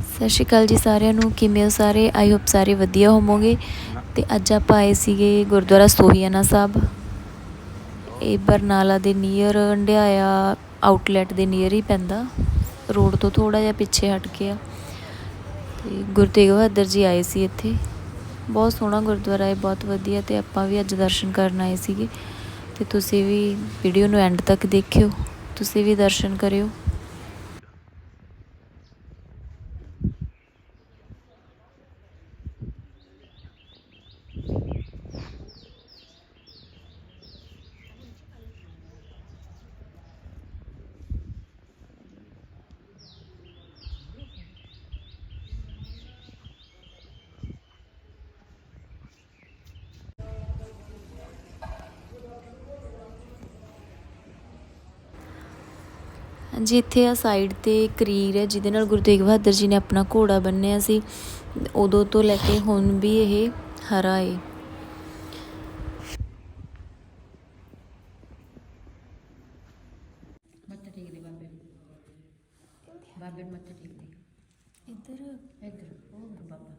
ਸਤਿ ਸ਼੍ਰੀ ਅਕਾਲ ਜੀ ਸਾਰਿਆਂ ਨੂੰ। ਕਿਵੇਂ ਹੋ ਸਾਰੇ? ਆਈ ਹੋਪ ਸਾਰੇ ਵਧੀਆ ਹੋਵੋਗੇ। ਤੇ ਅੱਜ ਆਪਾਂ ਆਏ ਸੀਗੇ ਗੁਰਦੁਆਰਾ ਸੋਹੀਆਨਾ ਸਾਹਿਬ। ਇਹ ਬਰਨਾਲਾ ਦੇ ਨੀਅਰ ਅੰਡਿਆਇਆ ਆਊਟਲੈਟ ਦੇ ਨੀਅਰ ਹੀ ਪੈਂਦਾ। ਰੋਡ ਤੋਂ ਥੋੜਾ ਜਿਹਾ ਪਿੱਛੇ ਹਟ ਕੇ ਆ। ਤੇ ਗੁਰੂ ਤੇਗ ਬਹਾਦਰ ਜੀ ਆਏ ਸੀ ਇੱਥੇ। ਬਹੁਤ ਸੋਹਣਾ ਗੁਰਦੁਆਰਾ ਹੈ, ਬਹੁਤ ਵਧੀਆ ਤੇ ਆਪਾਂ ਵੀ ਅੱਜ ਦਰਸ਼ਨ ਕਰਨ ਆਏ ਸੀਗੇ। ਤੇ ਤੁਸੀਂ ਵੀ ਵੀਡੀਓ ਨੂੰ ਐਂਡ ਤੱਕ ਦੇਖਿਓ। ਤੁਸੀਂ ਵੀ ਦਰਸ਼ਨ ਕਰਿਓ। ਹਾਂਜੀ ਇੱਥੇ ਆ ਸਾਈਡ ਤੇ ਕਰੀਰ ਹੈ ਜਿਹਦੇ ਨਾਲ ਗੁਰੂ ਤੇਗ ਬਹਾਦਰ ਜੀ ਨੇ ਆਪਣਾ ਘੋੜਾ ਬੰਨਿਆ ਸੀ। ਉਦੋਂ ਤੋਂ ਲੈ ਕੇ ਹੁਣ ਵੀ ਇਹ ਹਰਾ ਬਾਬੇ ਇੱਧਰ। ਇੱਧਰ ਉਹ ਬਾਬਾ।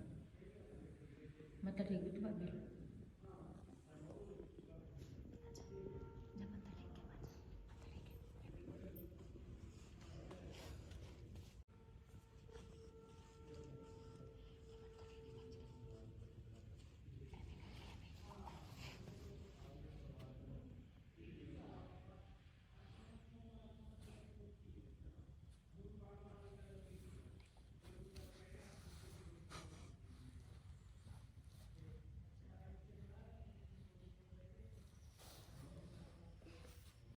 ਮੱਥਾ ਟੇਕ ਬਾਬੇ ਨੂੰ।